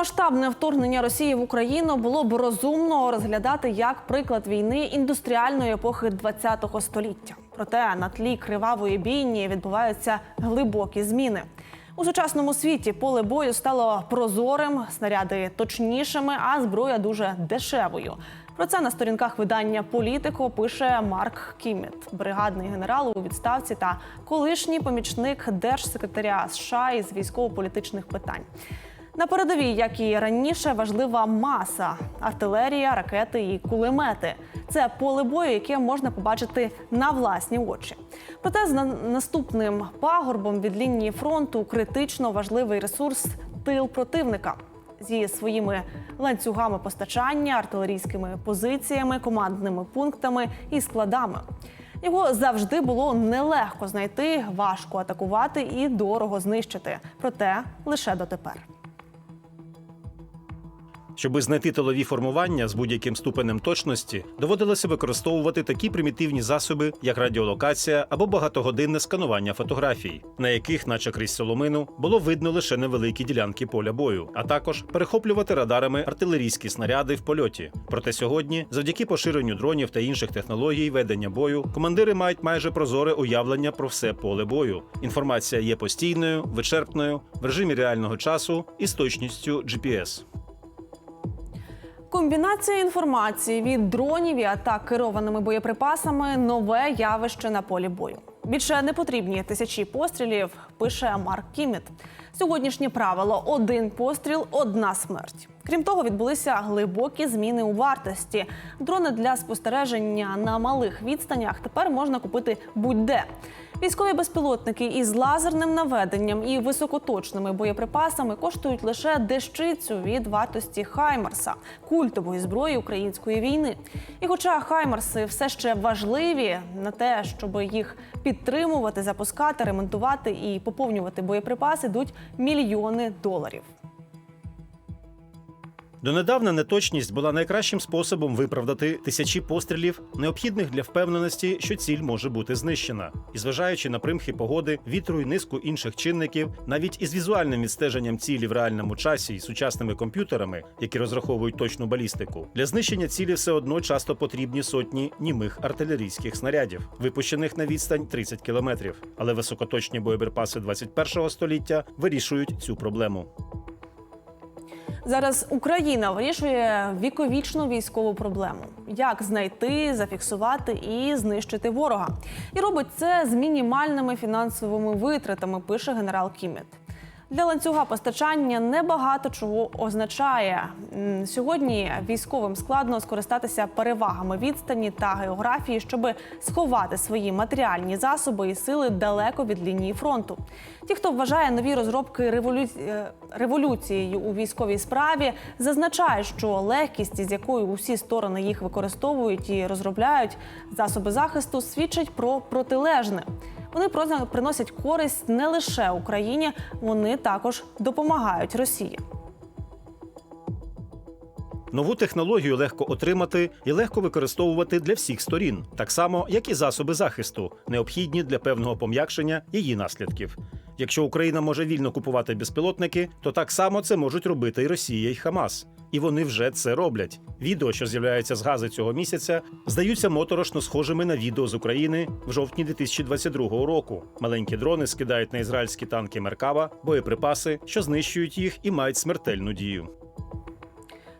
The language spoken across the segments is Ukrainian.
Повномасштабне вторгнення Росії в Україну було б розумно розглядати як приклад війни індустріальної епохи ХХ століття. Проте на тлі кривавої бійні відбуваються глибокі зміни. У сучасному світі поле бою стало прозорим, снаряди точнішими, а зброя дуже дешевою. Про це на сторінках видання Політико пише Марк Кіммет, бригадний генерал у відставці та колишній помічник держсекретаря США із військово-політичних питань. На передовій, як і раніше, важлива маса: артилерія, ракети і кулемети. Це поле бою, яке можна побачити на власні очі. Проте з на- наступним пагорбом від лінії фронту критично важливий ресурс тил противника зі своїми ланцюгами постачання, артилерійськими позиціями, командними пунктами і складами. Його завжди було нелегко знайти, важко атакувати і дорого знищити. Проте лише дотепер. Щоби знайти тилові формування з будь-яким ступенем точності, доводилося використовувати такі примітивні засоби, як радіолокація або багатогодинне сканування фотографій, на яких, наче крізь соломину, було видно лише невеликі ділянки поля бою, а також перехоплювати радарами артилерійські снаряди в польоті. Проте сьогодні, завдяки поширенню дронів та інших технологій ведення бою, командири мають майже прозоре уявлення про все поле бою. Інформація є постійною, вичерпною, в режимі реального часу і з точністю GPS. Комбінація інформації від дронів і атак керованими боєприпасами нове явище на полі бою. Більше не потрібні тисячі пострілів, пише Марк Кіміт. Сьогоднішнє правило один постріл, одна смерть. Крім того, відбулися глибокі зміни у вартості. Дрони для спостереження на малих відстанях тепер можна купити будь-де. Військові безпілотники із лазерним наведенням і високоточними боєприпасами коштують лише дещицю від вартості Хаймарса, культової зброї української війни. І хоча Хаймарси все ще важливі на те, щоб їх підтримувати, запускати, ремонтувати і поповнювати боєприпаси, йдуть мільйони доларів. Донедавна неточність була найкращим способом виправдати тисячі пострілів, необхідних для впевненості, що ціль може бути знищена. І зважаючи на примхи погоди, вітру і низку інших чинників, навіть із візуальним відстеженням цілі в реальному часі і сучасними комп'ютерами, які розраховують точну балістику, для знищення цілі все одно часто потрібні сотні німих артилерійських снарядів, випущених на відстань 30 кілометрів. Але високоточні боєприпаси 21-го століття вирішують цю проблему. Зараз Україна вирішує віковічну військову проблему: як знайти, зафіксувати і знищити ворога. І робить це з мінімальними фінансовими витратами, пише генерал Кімет. Для ланцюга постачання небагато чого означає. Сьогодні військовим складно скористатися перевагами відстані та географії, щоб сховати свої матеріальні засоби і сили далеко від лінії фронту. Ті, хто вважає нові розробки револю... е, революцією у військовій справі, зазначають, що легкість, із якою усі сторони їх використовують і розробляють засоби захисту, свідчить про протилежне. Вони приносять користь не лише Україні, вони також допомагають Росії. Нову технологію легко отримати і легко використовувати для всіх сторін, так само як і засоби захисту, необхідні для певного пом'якшення її наслідків. Якщо Україна може вільно купувати безпілотники, то так само це можуть робити і Росія, і Хамас. І вони вже це роблять. Відео, що з'являються з гази цього місяця, здаються моторошно схожими на відео з України в жовтні 2022 року. Маленькі дрони скидають на ізраїльські танки Меркава боєприпаси, що знищують їх і мають смертельну дію.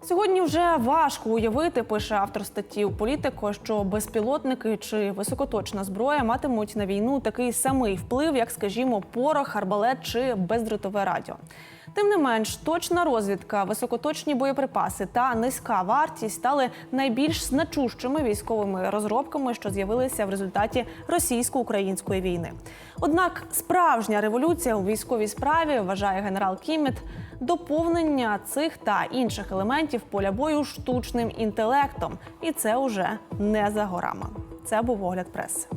Сьогодні вже важко уявити, пише автор статті у політико, що безпілотники чи високоточна зброя матимуть на війну такий самий вплив, як, скажімо, порох, арбалет чи бездротове радіо. Тим не менш, точна розвідка, високоточні боєприпаси та низька вартість стали найбільш значущими військовими розробками, що з'явилися в результаті російсько-української війни. Однак справжня революція у військовій справі вважає генерал Кімет доповнення цих та інших елементів поля бою штучним інтелектом, і це уже не за горами. Це був огляд преси.